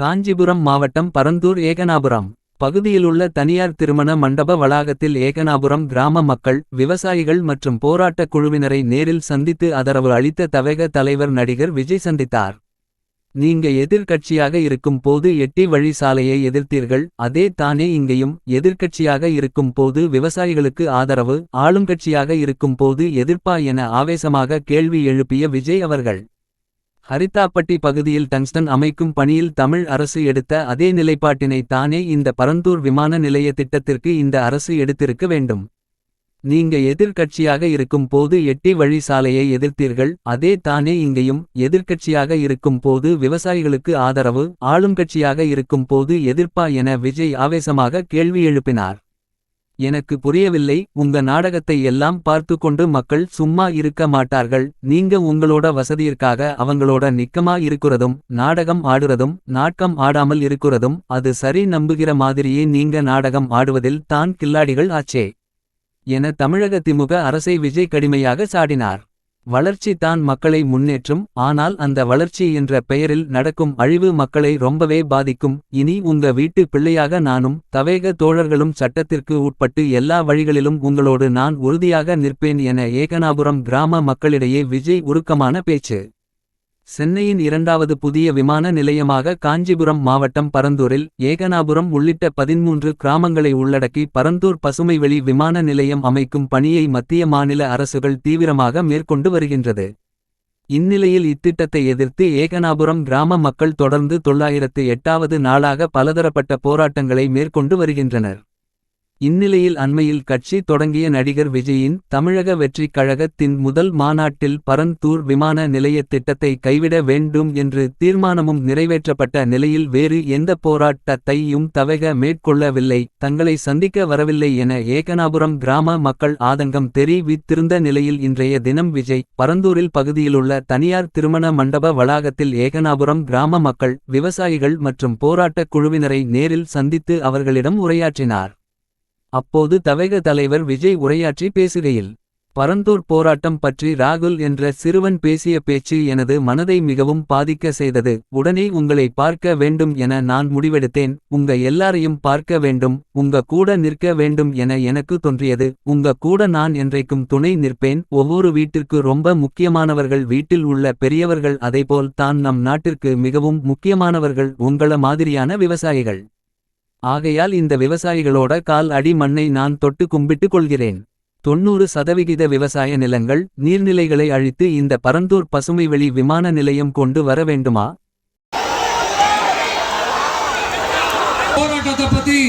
காஞ்சிபுரம் மாவட்டம் பரந்தூர் ஏகனாபுரம் பகுதியிலுள்ள தனியார் திருமண மண்டப வளாகத்தில் ஏகனாபுரம் கிராம மக்கள் விவசாயிகள் மற்றும் போராட்டக் குழுவினரை நேரில் சந்தித்து ஆதரவு அளித்த தவேக தலைவர் நடிகர் விஜய் சந்தித்தார். நீங்க எதிர்க்கட்சியாக இருக்கும் போது எட்டி வழி சாலையை எதிர்த்தீர்கள் அதே தானே இங்கேயும் எதிர்க்கட்சியாக இருக்கும் போது விவசாயிகளுக்கு ஆதரவு ஆளுங்கட்சியாக இருக்கும் போது எதிர்ப்பா என ஆவேசமாக கேள்வி எழுப்பிய விஜய் அவர்கள். ஹரித்தாப்பட்டி பகுதியில் டங்ஸ்டன் அமைக்கும் பணியில் தமிழ் அரசு எடுத்த அதே நிலைப்பாட்டினை தானே இந்த பரந்தூர் விமான நிலைய திட்டத்திற்கு இந்த அரசு எடுத்திருக்க வேண்டும். நீங்க எதிர்க்கட்சியாக இருக்கும் போது எட்டி வழி சாலையை எதிர்த்தீர்கள் அதே தானே இங்கேயும் எதிர்க்கட்சியாக இருக்கும் போது விவசாயிகளுக்கு ஆதரவு ஆளும் கட்சியாக இருக்கும் போது எதிர்ப்பா என விஜய் ஆவேசமாக கேள்வி எழுப்பினார். எனக்கு புரியவில்லை உங்க நாடகத்தை எல்லாம் பார்த்து கொண்டு மக்கள் சும்மா இருக்க மாட்டார்கள் நீங்க உங்களோட வசதியிற்காக அவங்களோட நிக்கமா இருக்கிறதும் நாடகம் ஆடுறதும் நாட்கம் ஆடாமல் இருக்கிறதும் அது சரி நம்புகிற மாதிரியே நீங்க நாடகம் ஆடுவதில் தான் கில்லாடிகள் ஆச்சே. என தமிழக திமுக அரசை விஜய் கடுமையாக சாடினார். வளர்ச்சி தான் மக்களை முன்னேற்றும் ஆனால் அந்த வளர்ச்சி என்ற பெயரில் நடக்கும் அழிவு மக்களை ரொம்பவே பாதிக்கும். இனி உங்க வீட்டு பிள்ளையாக நானும் தவேக தோழர்களும் சட்டத்திற்கு உட்பட்டு எல்லா வழிகளிலும் உங்களோடு நான் உறுதியாக நிற்பேன் என ஏகனாபுரம் கிராம மக்களிடையே விஜய் உருக்கமான பேச்சு. சென்னையின் இரண்டாவது புதிய விமான நிலையமாக காஞ்சிபுரம் மாவட்டம் பரந்தூரில் ஏகனாபுரம் உள்ளிட்ட பதின்மூன்று கிராமங்களை உள்ளடக்கி பரந்தூர் பசுமைவெளி விமான நிலையம் அமைக்கும் பணியை மத்திய மாநில அரசுகள் தீவிரமாக மேற்கொண்டு வருகின்றது. இந்நிலையில் இத்திட்டத்தை எதிர்த்து ஏகனாபுரம் கிராம மக்கள் தொடர்ந்து தொள்ளாயிரத்து எட்டாவது நாளாக பலதரப்பட்ட போராட்டங்களை மேற்கொண்டு வருகின்றனர். இந்நிலையில் அண்மையில் கட்சி தொடங்கிய நடிகர் விஜயின் தமிழக வெற்றிக் கழகத்தின் முதல் மாநாட்டில் பரந்தூர் விமான நிலையத் திட்டத்தை கைவிட வேண்டும் என்று தீர்மானமும் நிறைவேற்றப்பட்ட நிலையில் வேறு எந்த போராட்டத்தையும் தவக மேற்கொள்ளவில்லை. தங்களை சந்திக்க வரவில்லை என ஏகனாபுரம் கிராம மக்கள் ஆதங்கம் தெரிவித்திருந்த நிலையில் இன்றைய தினம் விஜய் பரந்தூரில் பகுதியிலுள்ள தனியார் திருமண மண்டப வளாகத்தில் ஏகனாபுரம் கிராம மக்கள் விவசாயிகள் மற்றும் போராட்டக் குழுவினரை நேரில் சந்தித்து அவர்களிடம் உரையாற்றினார். அப்போது தவேக தலைவர் விஜய் உரையாற்றி பேசுகையில் பரந்தூர் போராட்டம் பற்றி ராகுல் என்ற சிறுவன் பேசிய பேச்சு எனது மனதை மிகவும் பாதிக்க செய்தது. உடனே உங்களை பார்க்க வேண்டும் என நான் முடிவெடுத்தேன். உங்க எல்லாரையும் பார்க்க வேண்டும். உங்க கூட நிற்க வேண்டும் என எனக்கு தோன்றியது. உங்க கூட நான் என்றைக்கும் துணை நிற்பேன். ஒவ்வொரு வீட்டிற்கு ரொம்ப முக்கியமானவர்கள் வீட்டில் உள்ள பெரியவர்கள் அதைபோல் தான் நம் நாட்டிற்கு மிகவும் முக்கியமானவர்கள் உங்கள மாதிரியான விவசாயிகள். ஆகையால் இந்த விவசாயிகளோட கால் அடி மண்ணை நான் தொட்டு கும்பிட்டு கொள்கிறேன். தொன்னூறு சதவிகித விவசாய நிலங்கள் நீர்நிலைகளை அழித்து இந்த பரந்தூர் பசுமைவெளி விமான நிலையம் கொண்டு வர வேண்டுமா? போராட்டத்தை பத்தி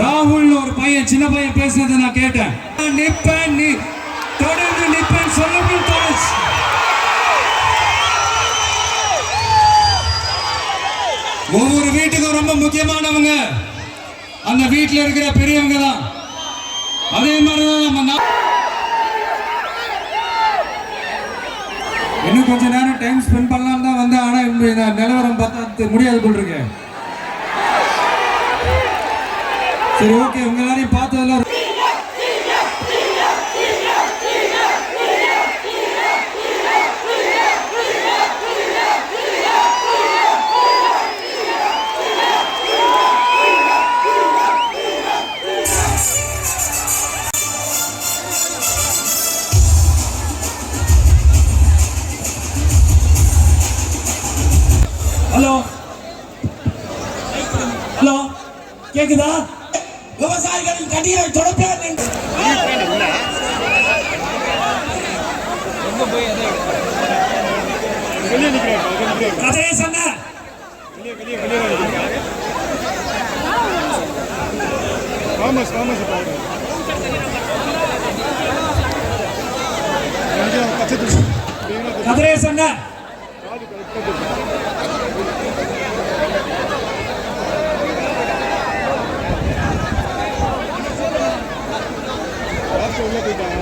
ராகுல் ஒரு பையன் சின்ன பையன் பேசுறதை நான் கேட்டேன். நிப்பேன் நீ தொடர்ந்து நிப்பேன் சொல்லுங்கள் ரொம்ப முக்கியமானவங்க. அந்த வீட்டில் இருக்கிற பெரியவங்க தான். அதே மாதிரி தான் நம்ம இன்னும் கொஞ்ச நேரம் டைம் ஸ்பெண்ட் பண்ணலாம் தான் வந்தேன். ஆனால் இந்த நிலவரம் பார்த்தா அது முடியாது போல் இருக்கேன் சரி ஓகே உங்க எல்லாரையும் பார்த்ததெல்லாம் ஹலோ கேக்குதா? விவசாயிகளின் கடியை தொடப்பேன் என்று. கதையை சொன்ன. தாமஸ் தாமஸ் பச்சை சொன்ன. உள்ள போயிட்டாங்க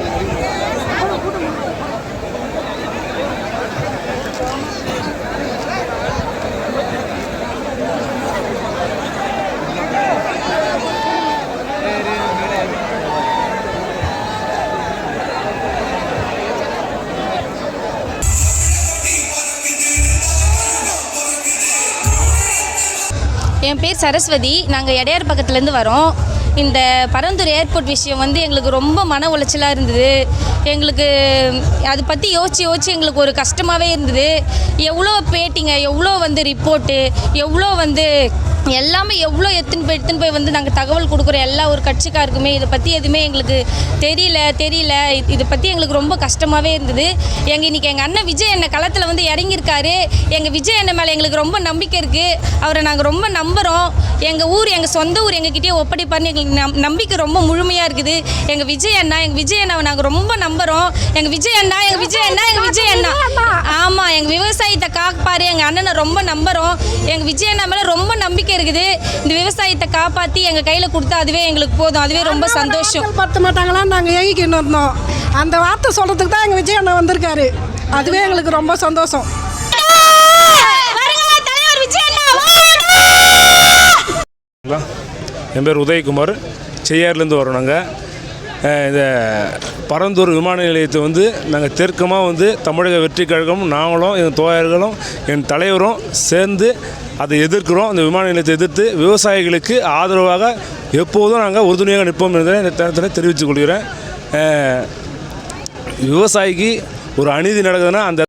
என் பேர் சரஸ்வதி. நாங்கள் இடையார் பக்கத்துலேருந்து வரோம். இந்த பரந்தூர் ஏர்போர்ட் விஷயம் வந்து எங்களுக்கு ரொம்ப மன உளைச்சலாக இருந்தது. எங்களுக்கு அதை பற்றி யோசித்து யோசித்து எங்களுக்கு ஒரு கஷ்டமாகவே இருந்தது. எவ்வளோ பேட்டிங்க எவ்வளோ வந்து ரிப்போர்ட்டு எவ்வளோ வந்து எல்லாமே எவ்வளோ எத்துன்னு போய் எடுத்துன்னு போய் வந்து நாங்கள் தகவல் கொடுக்குறோம் எல்லா ஒரு கட்சிக்காருக்குமே இதை பற்றி எதுவுமே எங்களுக்கு தெரியல தெரியல. இதை பற்றி எங்களுக்கு ரொம்ப கஷ்டமாகவே இருந்தது. எங்கள் இன்றைக்கி எங்கள் அண்ணன் விஜய் அண்ணன் களத்தில் வந்து இறங்கியிருக்காரு. எங்கள் விஜய் அண்ணன் மேலே எங்களுக்கு ரொம்ப நம்பிக்கை இருக்குது அவரை நாங்கள் ரொம்ப நம்புகிறோம் எங்கள் ஊர் எங்கள் சொந்த ஊர் எங்ககிட்டயே ஒப்படைப்பார்னு எங்களுக்கு நம் நம்பிக்கை ரொம்ப முழுமையாக இருக்குது. எங்கள் விஜய் அண்ணா எங்கள் விஜய் அண்ணாவை நாங்கள் ரொம்ப நம்புகிறோம் எங்கள் விஜய் அண்ணா எங்கள் விஜய் அண்ணா எங்கள் விஜய் அண்ணா. ஆமாம் எங்கள் விவசாயத்தை காப்பாரு. எங்கள் அண்ணனை ரொம்ப நம்புகிறோம் எங்கள் விஜய் அண்ணா மேலே ரொம்ப நம்பிக்கை இருக்குது. இந்த விவசாயத்தை காப்பாற்றி எங்கள் கையில் கொடுத்தா அதுவே எங்களுக்கு போதும். அதுவே ரொம்ப சந்தோஷம். பத்த மாட்டாங்களான்னு நாங்கள் ஏங்கிக்கின்னு இருந்தோம். அந்த வார்த்தை சொல்கிறதுக்கு தான் எங்கள் விஜய் அண்ணா வந்திருக்காரு. அதுவே எங்களுக்கு ரொம்ப சந்தோஷம். என் பேர் உதயகுமார். செய்யார்லேருந்து வரோம் நாங்கள் இந்த பரந்தூர் விமான நிலையத்தை வந்து நாங்கள் தெற்கமாக வந்து தமிழக வெற்றி கழகமும் நாங்களும் எங்கள் தோழர்களும் என் தலைவரும் சேர்ந்து அதை எதிர்க்கிறோம். அந்த விமான நிலையத்தை எதிர்த்து விவசாயிகளுக்கு ஆதரவாக எப்போதும் நாங்கள் உறுதுணையாக நிற்போம் என்பதை இந்த தரத்தில் தெரிவித்துக் கொள்கிறேன். விவசாயிக்கு ஒரு அநீதி நடக்குதுன்னா அந்த